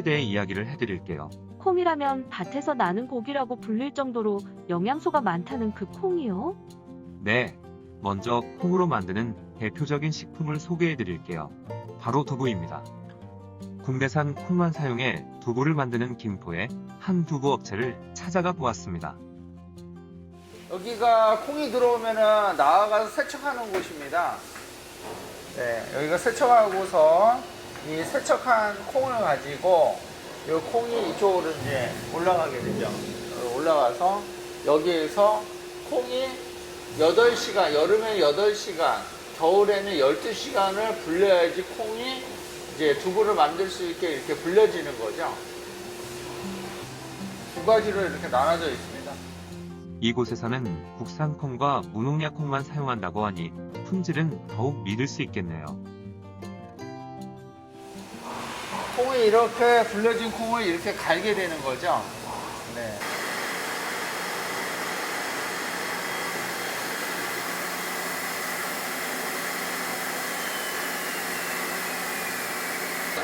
콩에 대해 이야기를 해드릴게요. 콩이라면 밭에서 나는 고기라고 불릴 정도로 영양소가 많다는 그 콩이요? 네, 먼저 콩으로 만드는 대표적인 식품을 소개해드릴게요. 바로 두부입니다. 국내산 콩만 사용해 두부를 만드는 김포의 한 두부 업체를 찾아가 보았습니다. 여기가 콩이 들어오면은 나아가서 세척하는 곳입니다. 네, 여기가 세척하고서 이 세척한 콩을 가지고 이 콩이 이쪽으로 이제 올라가게 되죠. 어, 올라가서 여기에서 콩이 8시간, 여름에 8시간, 겨울에는 12시간을 불려야지 콩이 이제 두부를 만들 수 있게 이렇게 불려지는 거죠. 두 가지로 이렇게 나눠져 있습니다. 이곳에서는 국산 콩과 무농약 콩만 사용한다고 하니 품질은 더욱 믿을 수 있겠네요. 콩이 이렇게 불려진 콩을 이렇게 갈게 되는 거죠. 네.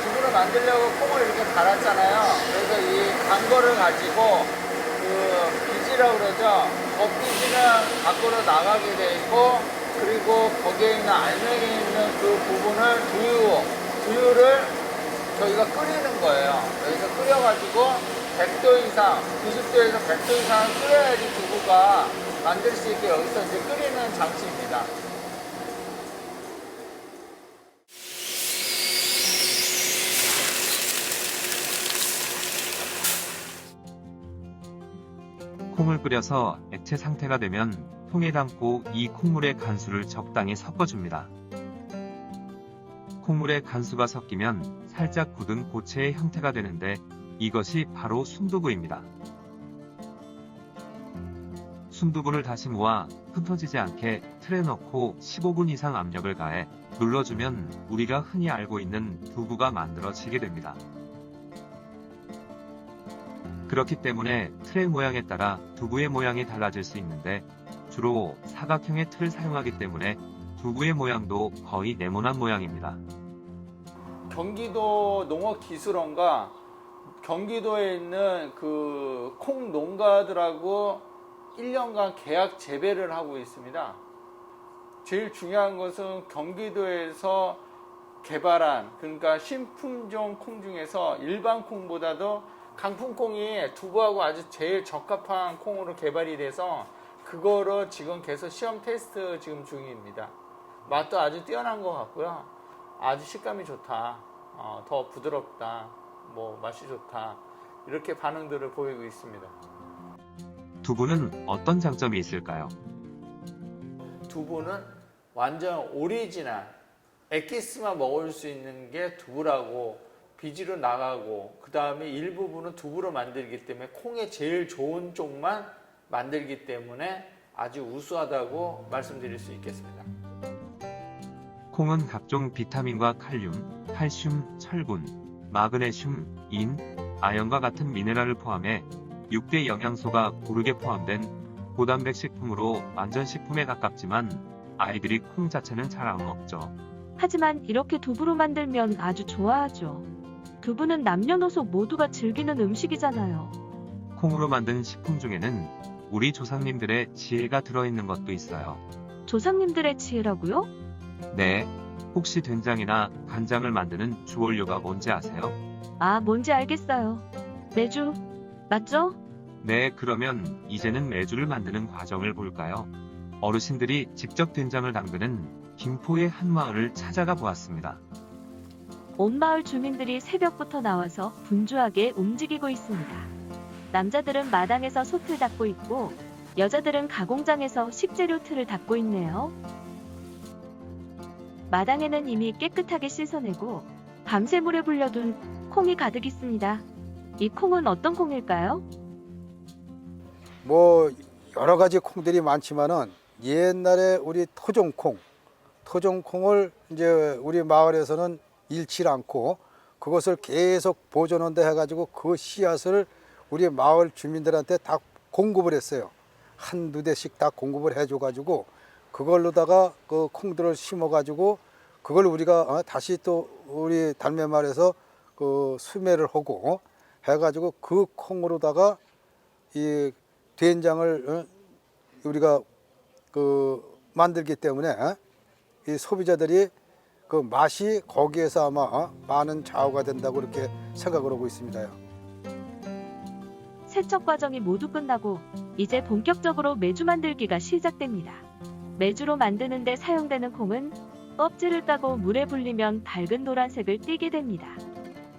두부를 만들려고 콩을 이렇게 갈았잖아요. 그래서 이 간 거를 가지고 그 비지라고 그러죠. 겉비지는 밖으로 나가게 돼 있고 그리고 거기에 있는 알맹이 있는 그 부분을 두유, 두유를 저희가 끓이는 거예요. 여기서 끓여가지고 100도 이상, 90도에서 100도 이상 끓여야지 두부가 만들 수 있게 여기서 이제 끓이는 장치입니다. 콩을 끓여서 액체 상태가 되면 통에 담고 이 콩물의 간수를 적당히 섞어줍니다. 콩물의 간수가 섞이면 살짝 굳은 고체의 형태가 되는데 이것이 바로 순두부입니다. 순두부를 다시 모아 흩어지지 않게 틀에 넣고 15분 이상 압력을 가해 눌러주면 우리가 흔히 알고 있는 두부가 만들어지게 됩니다. 그렇기 때문에 틀의 모양에 따라 두부의 모양이 달라질 수 있는데 주로 사각형의 틀을 사용하기 때문에 두부의 모양도 거의 네모난 모양입니다. 경기도 농업기술원과 경기도에 있는 그 콩 농가들하고 1년간 계약 재배를 하고 있습니다. 제일 중요한 것은 경기도에서 개발한 그러니까 신품종 콩 중에서 일반 콩보다도 강풍콩이 두부하고 아주 제일 적합한 콩으로 개발이 돼서 그거로 지금 계속 시험 테스트 지금 중입니다. 맛도 아주 뛰어난 것 같고요. 아주 식감이 좋다. 어, 더 부드럽다. 뭐 맛이 좋다. 이렇게 반응들을 보이고 있습니다. 두부는 어떤 장점이 있을까요? 두부는 완전 오리지널 엑기스만 먹을 수 있는 게 두부라고 비지로 나가고 그 다음에 일부분은 두부로 만들기 때문에 콩의 제일 좋은 쪽만 만들기 때문에 아주 우수하다고 말씀드릴 수 있겠습니다. 콩은 각종 비타민과 칼륨, 칼슘, 철분, 마그네슘, 인, 아연과 같은 미네랄을 포함해 6대 영양소가 고르게 포함된 고단백 식품으로 완전 식품에 가깝지만 아이들이 콩 자체는 잘 안 먹죠. 하지만 이렇게 두부로 만들면 아주 좋아하죠. 두부는 남녀노소 모두가 즐기는 음식이잖아요. 콩으로 만든 식품 중에는 우리 조상님들의 지혜가 들어있는 것도 있어요. 조상님들의 지혜라고요? 네. 혹시 된장이나 간장을 만드는 주원료가 뭔지 아세요? 아, 뭔지 알겠어요. 매주. 맞죠? 네, 그러면 이제는 매주를 만드는 과정을 볼까요? 어르신들이 직접 된장을 담그는 김포의 한 마을을 찾아가 보았습니다. 온 마을 주민들이 새벽부터 나와서 분주하게 움직이고 있습니다. 남자들은 마당에서 솥을 닦고 있고 여자들은 가공장에서 식재료 틀을 닦고 있네요. 마당에는 이미 깨끗하게 씻어내고 밤새 물에 불려둔 콩이 가득 있습니다. 이 콩은 어떤 콩일까요? 뭐 여러 가지 콩들이 많지만은 옛날에 우리 토종콩, 토종콩을 이제 우리 마을에서는 잃지 않고 그것을 계속 보존한다 해가지고 그 씨앗을 우리 마을 주민들한테 다 공급을 했어요. 한두 대씩 다 공급을 해줘가지고 그걸로다가 그 콩들을 심어가지고 그걸 우리가 어, 다시 또 우리 달매말에서 그 수매를 하고 해가지고 그 콩으로다가 이 된장을 어, 우리가 그 만들기 때문에 이 소비자들이 그 맛이 거기에서 아마 어, 많은 좌우가 된다고 이렇게 생각을 하고 있습니다요. 세척 과정이 모두 끝나고 이제 본격적으로 메주 만들기가 시작됩니다. 메주로 만드는데 사용되는 콩은 껍질을 까고 물에 불리면 밝은 노란색을 띠게 됩니다.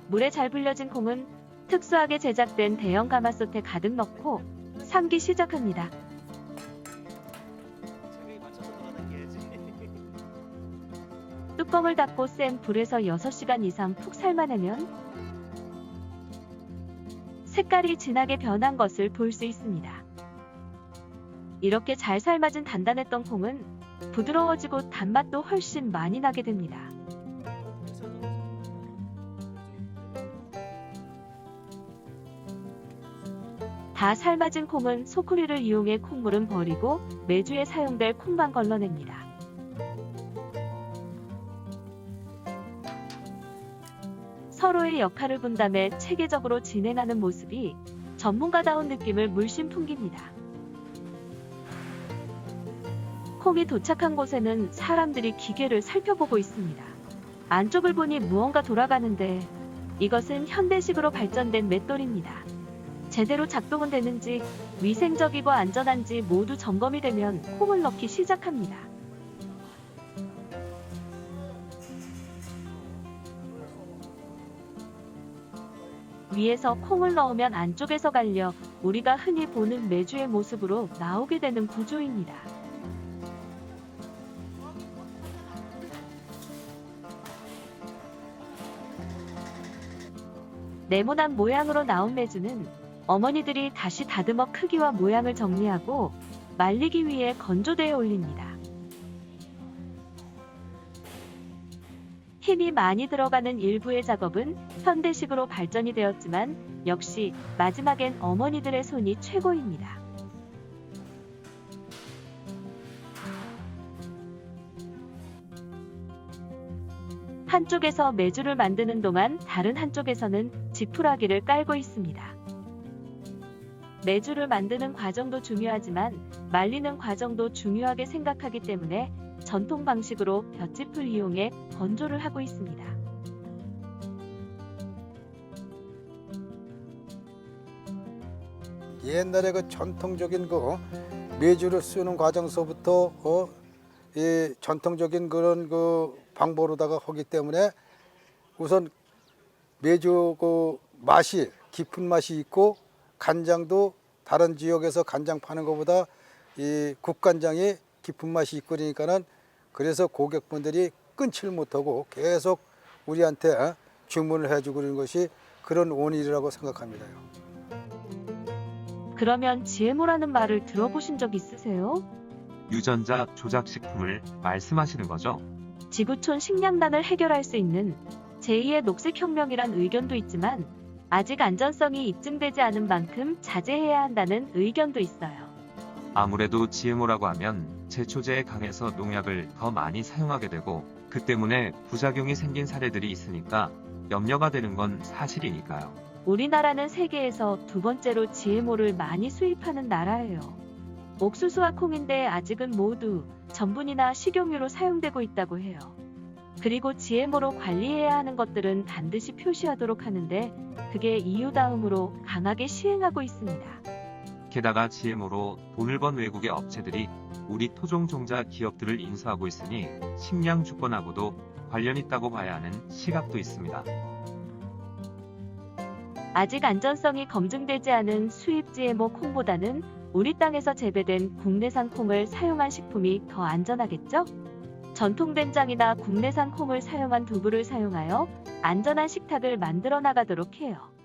물에 잘 불려진 콩은 특수하게 제작된 대형 가마솥에 가득 넣고 삶기 시작합니다. 뚜껑을 닫고 센 불에서 6시간 이상 푹 삶아내면 색깔이 진하게 변한 것을 볼 수 있습니다. 이렇게 잘 삶아진 단단했던 콩은 부드러워지고 단맛도 훨씬 많이 나게 됩니다. 다 삶아진 콩은 소쿠리를 이용해 콩물은 버리고 매주에 사용될 콩만 걸러냅니다. 서로의 역할을 분담해 체계적으로 진행하는 모습이 전문가다운 느낌을 물씬 풍깁니다. 콩이 도착한 곳에는 사람들이 기계를 살펴보고 있습니다. 안쪽을 보니 무언가 돌아가는데 이것은 현대식으로 발전된 맷돌입니다. 제대로 작동은 되는지 위생적이고 안전한지 모두 점검이 되면 콩을 넣기 시작합니다. 위에서 콩을 넣으면 안쪽에서 갈려 우리가 흔히 보는 메주의 모습으로 나오게 되는 구조입니다. 네모난 모양으로 나온 메주는 어머니들이 다시 다듬어 크기와 모양을 정리하고 말리기 위해 건조대에 올립니다. 힘이 많이 들어가는 일부의 작업은 현대식으로 발전이 되었지만 역시 마지막엔 어머니들의 손이 최고입니다. 한쪽에서 메주를 만드는 동안 다른 한쪽에서는 지푸라기를 깔고 있습니다. 메주를 만드는 과정도 중요하지만 말리는 과정도 중요하게 생각하기 때문에 전통 방식으로 볏짚을 이용해 건조를 하고 있습니다. 옛날에 그 전통적인 그 메주를 쓰는 과정서부터 어, 이 전통적인 그런 그 방법으로다가 하기 때문에 우선 메주 그 맛이 깊은 맛이 있고 간장도 다른 지역에서 간장 파는 것보다 이 국간장이 깊은 맛이 있고 그러니까는 그래서 고객분들이 끊지를 못하고 계속 우리한테 어, 주문을 해주고 그러는 것이 그런 원인이라고 생각합니다요. 그러면 GMO라는 말을 들어보신 적 있으세요? 유전자 조작식품을 말씀하시는 거죠? 지구촌 식량난을 해결할 수 있는 제2의 녹색혁명이란 의견도 있지만 아직 안전성이 입증되지 않은 만큼 자제해야 한다는 의견도 있어요. 아무래도 GMO라고 하면 제초제에 강해서 농약을 더 많이 사용하게 되고 그 때문에 부작용이 생긴 사례들이 있으니까 염려가 되는 건 사실이니까요. 우리나라는 세계에서 두 번째로 GMO를 많이 수입하는 나라예요. 옥수수와 콩인데 아직은 모두 전분이나 식용유로 사용되고 있다고 해요. 그리고 GMO로 관리해야 하는 것들은 반드시 표시하도록 하는데 그게 EU 다음으로 강하게 시행하고 있습니다. 게다가 GMO로 돈을 번 외국의 업체들이 우리 토종 종자 기업들을 인수하고 있으니 식량 주권하고도 관련 있다고 봐야 하는 시각도 있습니다. 아직 안전성이 검증되지 않은 수입 GMO 콩보다는 우리 땅에서 재배된 국내산 콩을 사용한 식품이 더 안전하겠죠? 전통 된장이나 국내산 콩을 사용한 두부를 사용하여 안전한 식탁을 만들어 나가도록 해요.